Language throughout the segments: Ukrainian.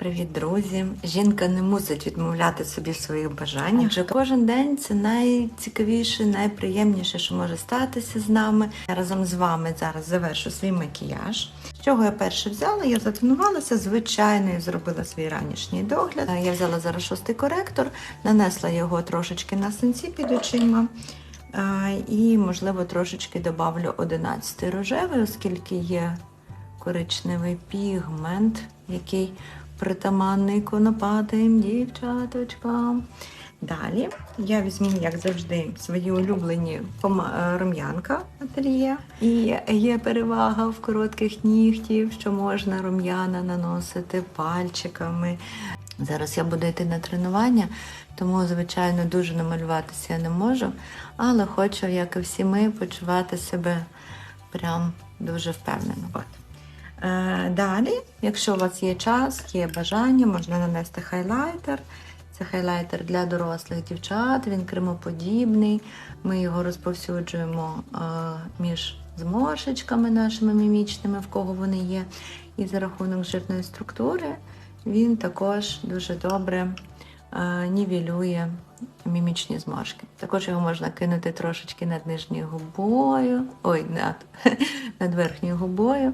Привіт, друзі! Жінка не мусить відмовляти собі в своїх бажаннях. Адже кожен день це найцікавіше, найприємніше, що може статися з нами. Я разом з вами зараз завершу свій макіяж. З чого я перше взяла? Я затонувалася, звичайно, і зробила свій ранішній догляд. Я взяла зараз шостий коректор, нанесла його трошечки на синці під очима. І, можливо, трошечки добавлю 11 рожевий, оскільки є коричневий пігмент, який притаманний конопатим дівчаточкам. Далі я візьму, як завжди, свої улюблені е, рум'янка Ательє. І є перевага в коротких нігтів, що можна рум'яна наносити пальчиками. Зараз я буду йти на тренування, тому, звичайно, дуже намалюватися я не можу, але хочу, як і всі ми, почувати себе прям дуже впевнено. Е, Далі, якщо у вас є час, є бажання, можна нанести хайлайтер. Це хайлайтер для дорослих дівчат, він кремоподібний. Ми його розповсюджуємо е, між зморшечками нашими мімічними, в кого вони є. І за рахунок жирної структури він також дуже добре е, нівелює мімічні зморшки. Також його можна кинути трошечки над нижньою губою, ой, над, над верхньою губою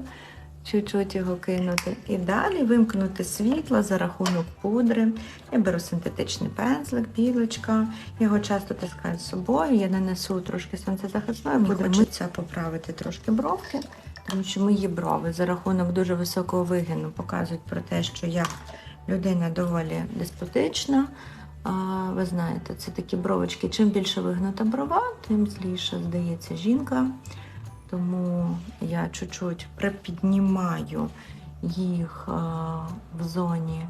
чуть-чуть його кинути. І далі вимкнути світло за рахунок пудри. Я беру синтетичний пензлик, білочка. Його часто таскаю з собою. Я нанесу трошки сонцезахисної. Хочеться поправити трошки бровки, тому що мої брови за рахунок дуже високого вигину показують про те, що я людина доволі деспотична. Ви знаєте, це такі бровочки. Чим більше вигнута брова, тим зліше здається жінка. Тому я чуть-чуть припіднімаю їх в зоні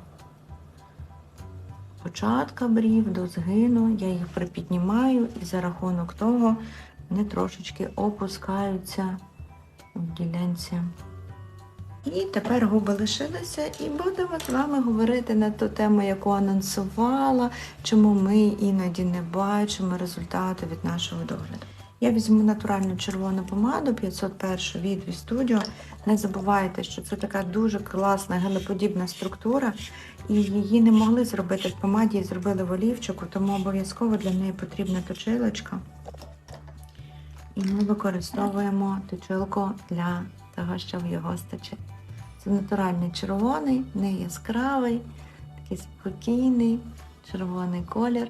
початка брів до згину. Я їх припіднімаю і за рахунок того вони трошечки опускаються в ділянці. І тепер губи лишилися, і будемо з вами говорити на ту тему, яку анонсувала, чому ми іноді не бачимо результату від нашого догляду. Я візьму натуральну червону помаду 501 від Studio. Не забувайте, що це така дуже класна гелеподібна структура, і її не могли зробити в помаді, зробили в олівчику, тому обов'язково для неї потрібна точилочка. І ми використовуємо точилку для того, щоб його сточити. Це натуральний червоний, не яскравий, такий спокійний червоний колір,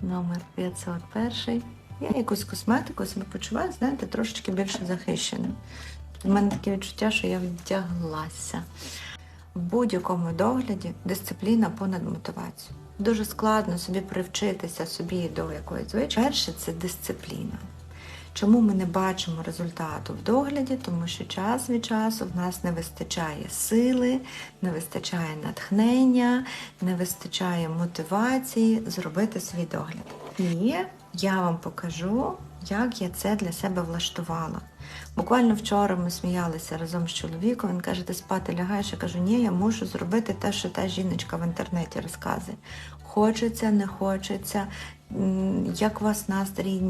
номер 501. Я якусь косметику себе почуваю, знаєте, трошечки більше захищеним. У мене таке відчуття, що я вдяглася. В будь-якому догляді дисципліна понад мотивацію. Дуже складно собі привчитися собі до якоїсь звички. Перше це дисципліна. Чому ми не бачимо результату в догляді? Тому що час від часу в нас не вистачає сили, не вистачає натхнення, не вистачає мотивації зробити свій догляд. І я вам покажу, як я це для себе влаштувала. Буквально вчора ми сміялися разом з чоловіком. Він каже, ти спати лягаєш. Я кажу, ні, я мушу зробити те, що та жіночка в інтернеті розказує. Хочеться, не хочеться, як у вас настрій,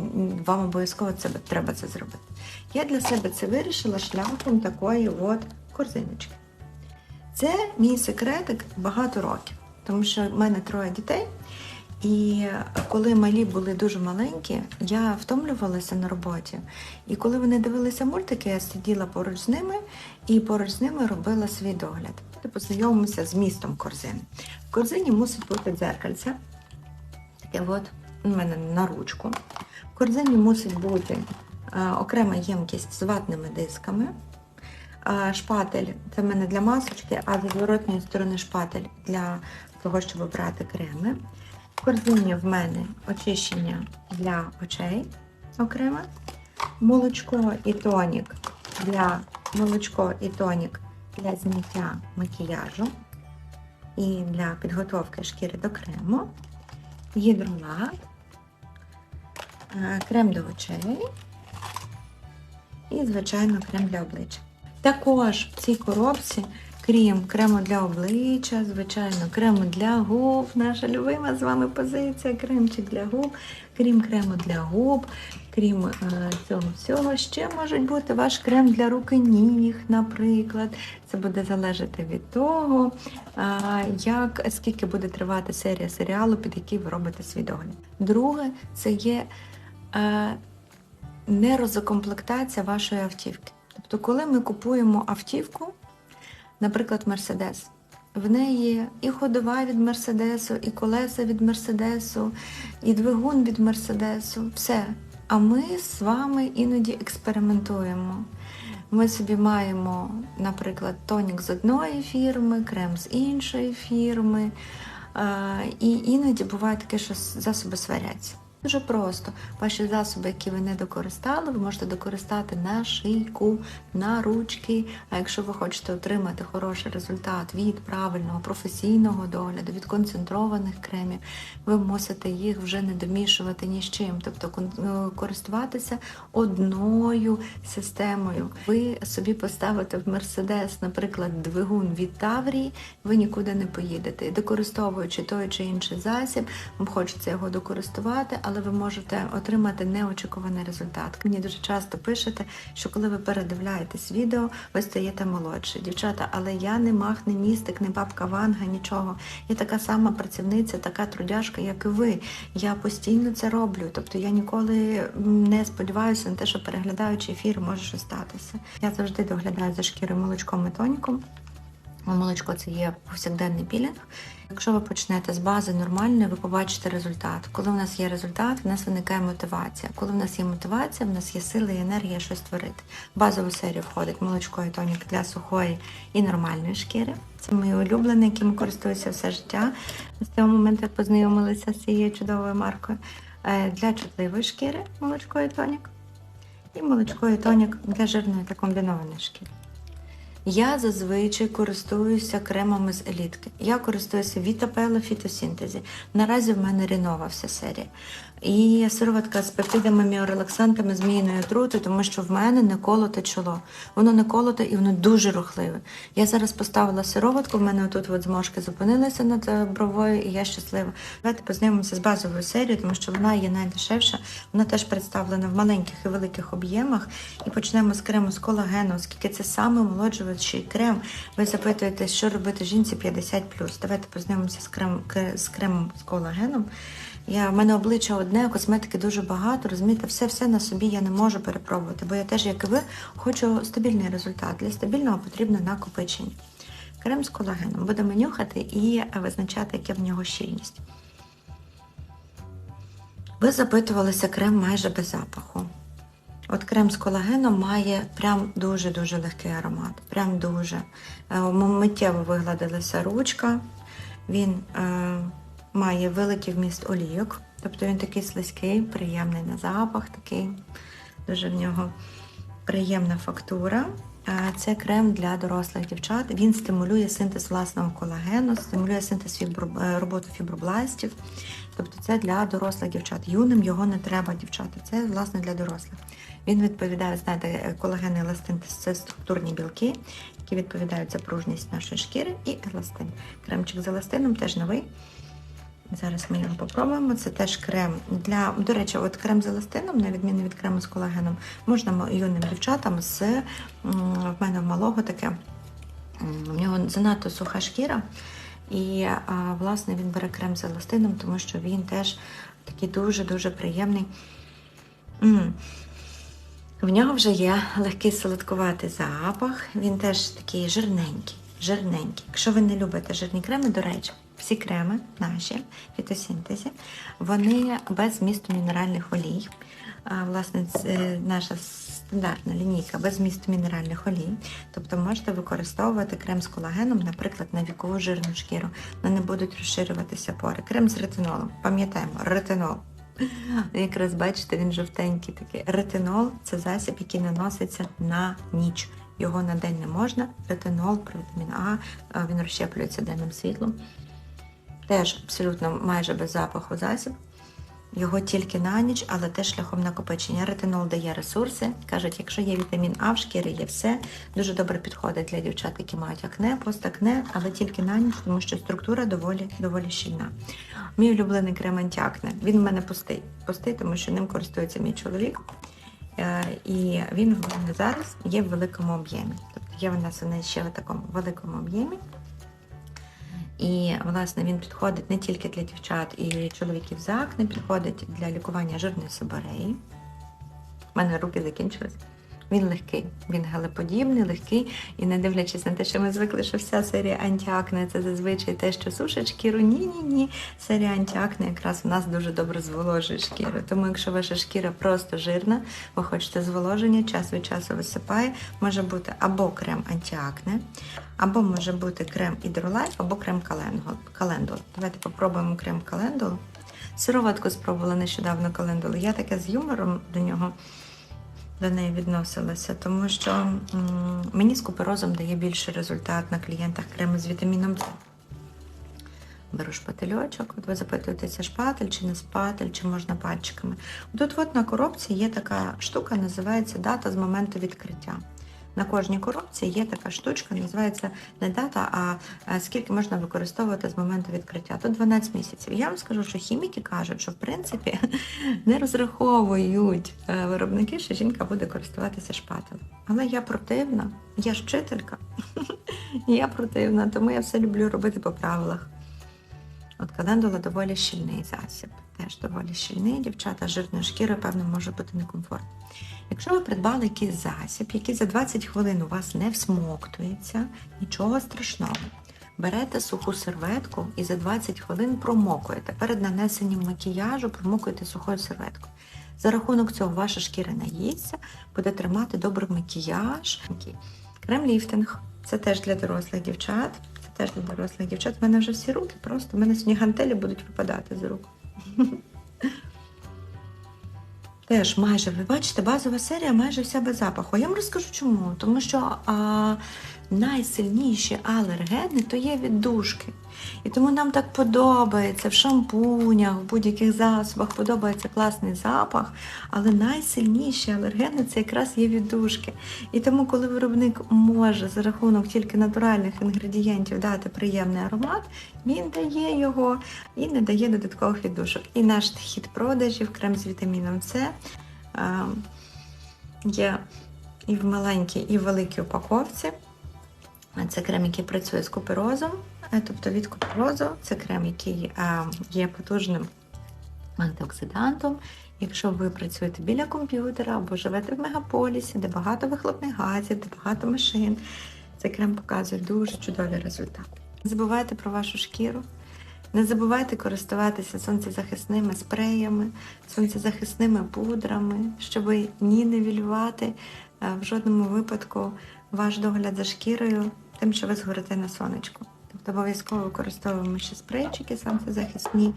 вам обов'язково це треба це зробити. Я для себе це вирішила шляхом такої от корзиночки. Це мій секретик багато років, тому що в мене троє дітей. І коли малі були дуже маленькі, я втомлювалася на роботі. І коли вони дивилися мультики, я сиділа поруч з ними і поруч з ними робила свій догляд. Познайомимося з містом корзини. В корзині мусить бути дзеркальце. Таке от у мене на ручку. В корзині мусить бути е, окрема ємкість з ватними дисками. Е, Шпатель це в мене для масочки, а зі зворотньої сторони шпатель для того, щоб обрати креми. В корзині в мене очищення для очей окремо, молочко і тонік для молочко і тонік для зняття макіяжу і для підготовки шкіри до крему, гідролат, е, крем до очей і, звичайно, крем для обличчя. Також в цій коробці, крім крему для обличчя, звичайно, крему для губ, наша любима з вами позиція, кремчик для губ, крім крему для губ, крім е, цього всього, ще може бути ваш крем для рук і ніг, наприклад. Це буде залежати від того, е, як, скільки буде тривати серія серіалу, під який ви робите свій догляд. Друге, це є е, нерозкомплектація вашої автівки. Тобто, коли ми купуємо автівку, наприклад, Мерседес, в неї і ходова від Мерседесу, і колеса від Мерседесу, і двигун від Мерседесу, все. А ми з вами іноді експериментуємо. Ми собі маємо, наприклад, тонік з одної фірми, крем з іншої фірми. Е, І іноді буває таке, що засоби сваряться. Дуже просто. Ваші засоби, які ви не докористали, ви можете докористати на шийку, на ручки. А якщо ви хочете отримати хороший результат від правильного професійного догляду, від концентрованих кремів, ви мусите їх вже не домішувати ні з чим, тобто е, користуватися одною системою. Ви собі поставите в Мерседес, наприклад, двигун від Таврії, ви нікуди не поїдете. Докористовуючи той чи інший засіб, вам хочеться його докористувати, але ви можете отримати неочікуваний результат. Мені дуже часто пишете, що коли ви передивляєтесь відео, ви стаєте молодше. Дівчата, але я не мах, не містик, не бабка Ванга, нічого. Я така сама працівниця, така трудяжка, як і ви. Я постійно це роблю. Тобто я ніколи не сподіваюся на те, що переглядаючи ефір може щось статися. Я завжди доглядаю за шкірою молочком і тоніком. Молочко це є повсякденний пілінг. Якщо ви почнете з бази нормальної, ви побачите результат. Коли у нас є результат, в нас виникає мотивація. Коли в нас є мотивація, в нас є сили і енергія щось творити. В базову серію входить молочко і тонік для сухої і нормальної шкіри. Це мої улюблені, якими користуюся все життя. З цього моменту я познайомилася з цією чудовою маркою. Е, Для чутливої шкіри молочко і тонік. І молочко і тонік для жирної та комбінованої шкіри. Я зазвичай користуюся кремами з елітки. Я користуюся Вітапело фітосінтезі. Наразі в мене рінова вся серія. І сироватка з пептидами, міорелаксантами, зміїною отрути, тому що в мене не колоте чоло. Воно не колоте і воно дуже рухливе. Я зараз поставила сироватку, в мене отут от зморшки зупинилися над е, бровою, і я щаслива. Давайте познайомимося з базовою серією, тому що вона є найдешевша. Вона теж представлена в маленьких і великих об'ємах. І почнемо з крему з колагену, оскільки це саме омолоджуючий крем. Ви запитуєте, що робити жінці 50 Давайте познайомимося з, крем, з кремом з колагеном. Я, в мене обличчя одне, косметики дуже багато, розумієте, все-все на собі я не можу перепробувати, бо я теж, як і ви, хочу стабільний результат. Для стабільного потрібно накопичення. Крем з колагеном. Будемо нюхати і визначати, яка в нього щільність. Ви запитувалися крем майже без запаху. От крем з колагеном має прям дуже-дуже легкий аромат. Прям дуже. Е, Миттєво вигладилася ручка. Він е, має великий вміст олійок, тобто він такий слизький, приємний на запах, такий дуже в нього приємна фактура. Це крем для дорослих дівчат. Він стимулює синтез власного колагену, стимулює синтез фібро- е, роботу фібробластів. Тобто це для дорослих дівчат. Юним його не треба, дівчата. Це власне для дорослих. Він відповідає, знаєте, колаген і еластин це структурні білки, які відповідають за пружність нашої шкіри, і еластин. Кремчик з еластином теж новий. Зараз ми його попробуємо. Це теж крем для, до речі, от крем з еластином, на відміну від крему з колагеном, можна юним дівчатам з в мене малого таке. В нього занадто суха шкіра. І власне він бере крем з еластином, тому що він теж такий дуже-дуже приємний. В нього вже є легкий солодкуватий запах, він теж такий жирненький, жирненький. Якщо ви не любите жирні креми, до речі, всі креми наші фітосінтезі, вони без змісту мінеральних олій. Власне, це наша стандартна лінійка без змісту мінеральних олій. Тобто можете використовувати крем з колагеном, наприклад, на вікову жирну шкіру, не будуть розширюватися пори. Крем з ретинолом. Пам'ятаємо, ретинол. Якраз бачите, він жовтенький такий. Ретинол це засіб, який наноситься на ніч. Його на день не можна. Ретинол, вітамін А, а, він розщеплюється денним світлом. Теж абсолютно майже без запаху засіб. його тільки на ніч, але теж шляхом накопичення. Ретинол дає ресурси. Кажуть, якщо є вітамін А в шкірі, є все. Дуже добре підходить для дівчат, які мають акне, постакне, але тільки на ніч, тому що структура доволі доволі щільна. Мій улюблений крем антиакне. Він в мене пустий. Пустий, тому що ним користується мій чоловік. Е, І він в мене зараз є в великому об'ємі. Тобто є в нас ще в такому великому об'ємі. І, власне, він підходить не тільки для дівчат і чоловіків з акне, підходить для лікування жирної сибореї. У мене руки закінчились. Він легкий, він гелеподібний, легкий. І не дивлячись на те, що ми звикли, що вся серія антиакне це зазвичай те, що сушить шкіру. Ні, ні, ні. Серія антиакне якраз у нас дуже добре зволожує шкіру. Тому, якщо ваша шкіра просто жирна, ви хочете зволоження, час від часу висипає, може бути або крем антиакне, або може бути крем Hydrolife, або крем календул. Давайте попробуємо крем календул. Сироватку спробувала нещодавно календулу. Я таке з юмором до нього до неї відносилася, тому що мені з куперозом дає більший результат на клієнтах креми з вітаміном С. Беру шпательочок, от ви запитуєте, це шпатель чи не шпатель, чи можна пальчиками. Тут от на коробці є така штука, називається дата з моменту відкриття. На кожній коробці є така штучка, називається не дата, а скільки можна використовувати з моменту відкриття. Тут 12 місяців. Я вам скажу, що хіміки кажуть, що в принципі не розраховують е, виробники, що жінка буде користуватися шпателем. Але я противна, я ж вчителька, я противна, тому я все люблю робити по правилах. От календула доволі щільний засіб. Теж доволі щільний, дівчата, жирної шкіри, певно, може бути некомфортно. Якщо ви придбали якийсь засіб, який за 20 хвилин у вас не всмоктується, нічого страшного. Берете суху серветку і за 20 хвилин промокуєте. Перед нанесенням макіяжу промокуєте сухою серветкою. За рахунок цього ваша шкіра наїсться, буде тримати добрий макіяж. Крем-ліфтинг це теж для дорослих дівчат. Теж для дорослих дівчат. У мене вже всі руки, просто в мене сьогодні гантелі будуть випадати з рук. Теж майже, ви бачите, базова серія майже вся без запаху. Я вам розкажу чому. Тому що найсильніші алергени то є віддушки. І тому нам так подобається в шампунях, в будь-яких засобах подобається класний запах, але найсильніші алергени це якраз є віддушки. І тому, коли виробник може за рахунок тільки натуральних інгредієнтів дати приємний аромат, він дає його і не дає додаткових віддушок. І наш хід продажів, крем з вітаміном С е, є і в маленькій, і в великій упаковці. Це крем, який працює з куперозом, е, тобто від куперозу. Це крем, який е, є потужним антиоксидантом. Якщо ви працюєте біля комп'ютера або живете в мегаполісі, де багато вихлопних газів, де багато машин, цей крем показує дуже чудові результати. Не забувайте про вашу шкіру. Не забувайте користуватися сонцезахисними спреями, сонцезахисними пудрами, щоб ні нивелювати е, в жодному випадку ваш догляд за шкірою, тим, що ви згорите на сонечку. Тобто обов'язково використовуємо ще спрейчики сонцезахисні,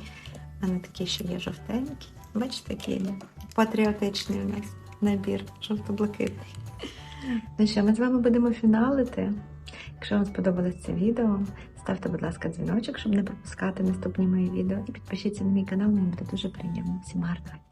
не такі, що є жовтенькі. Бачите, який патріотичний у нас набір жовто-блакитний. Ну що, ми з вами будемо фіналити. Якщо вам сподобалось це відео, ставте, будь ласка, дзвіночок, щоб не пропускати наступні мої відео. І підпишіться на мій канал, мені буде дуже приємно. Всім гарного!